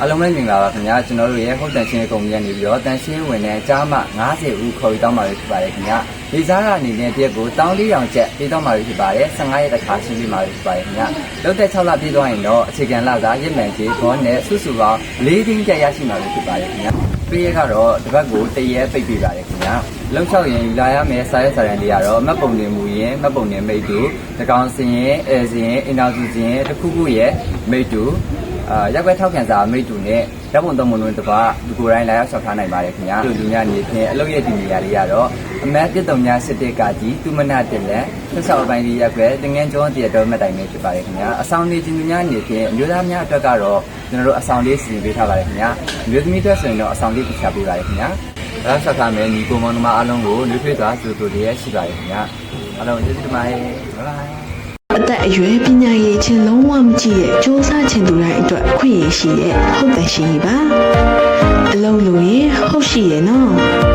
အားလုံးပဲမင်္ဂလာပါခင်ဗျာကျွန်တော်တို့ရဲ့ဟုတ်တန်ရှင်းကုမ္ပဏီကနေပြီးတော့တန်ရှင်းဝင်တဲ့ကြားမှ90ဦးခေါ်ယူတောင်းပါရဖြစ်ပါတယ်ခင်ဗျာဒီစားရအနေနဲ့တရက်ကို1400ကျပ်ပေးတောင်းပါရဖြစ်ပါတယ်15ရက်တစ်ခါရှင်းပြပါရဖြစ်ပါတယ်ခင်ဗျာလောက်တဲ့6လပြည့်သွားရင်တော့အခြေခံလစားရစ်မှန်ကြီးဘောနဲ့စုစုပေါင်း၄သိန်းကျပ်ရရှိမှာဖြစ်ပါတယ်ခင်ဗျာပေးရကတော့တစ်ပတ်ကိုတရက်ပိတ်ပြပါတယ်ခင်ဗျာလုံချောက်ရင်ယူလာရမယ်စားရစာရန်တွေကတော့မတ်ပုံတင်မူရင်မတ်ပုံတင်မိတ်တူတကောင်စင်ရင်အဲစင်ရင်အင်တာစုစင်ရင်တစ်ခုခုရဲ့မိတ်တူ အာရက်ွက်ထောက်ခံစာမိတ်တူနဲ့ဓာတ်ပုံသုံးပုံလုံးတစ်ပါးဒီကိုယ်တိုင်းလာရောက်ဆောက်ထားနိုင်ပါတယ်ခင်ဗျာလူလူများအနေဖြင့်အလုပ်ရဲ့ဒီနေရာလေးကတော့အမတ်တစ်တုံများစစ်တစ်ကကြီးတူမနာတစ်လက်ဆက်ဆောက်အပိုင်းလေးရက်ွက်တင်ငန်းကျောင်းတရတော်မှတ်တိုင်ပဲဖြစ်ပါတယ်ခင်ဗျာအဆောင်နေချင်းလူများအနေဖြင့်အမျိုးသားများအတွက်ကတော့ကျွန်တော်တို့အဆောင်လေးစီစဉ်ပေးထားပါတယ်ခင်ဗျာအမျိုးသမီးအတွက်ဆိုရင်တော့အဆောင်လေးပြချပေးပါတယ်ခင်ဗျာဒါဆောက်ထားမယ်ညီကိုမောင်နှမအားလုံးကိုလူထွေးစွာစုတူတည်းရရှိပါတယ်ခင်ဗျာအားလုံးကျေးဇူးတင်ပါတယ်ဘိုင်ဘိုင် အသက်အရွယ်ပညာရေးချင်းလုံးဝမကြည့်ရဲ့စ조사ချင်သူတိုင်းအတွက်အခွင့်အရေးရှိရဲ့ဟုတ်တယ်ရှိပါအလုံးလို့ရင်ဟုတ်ရှိရဲ့နော်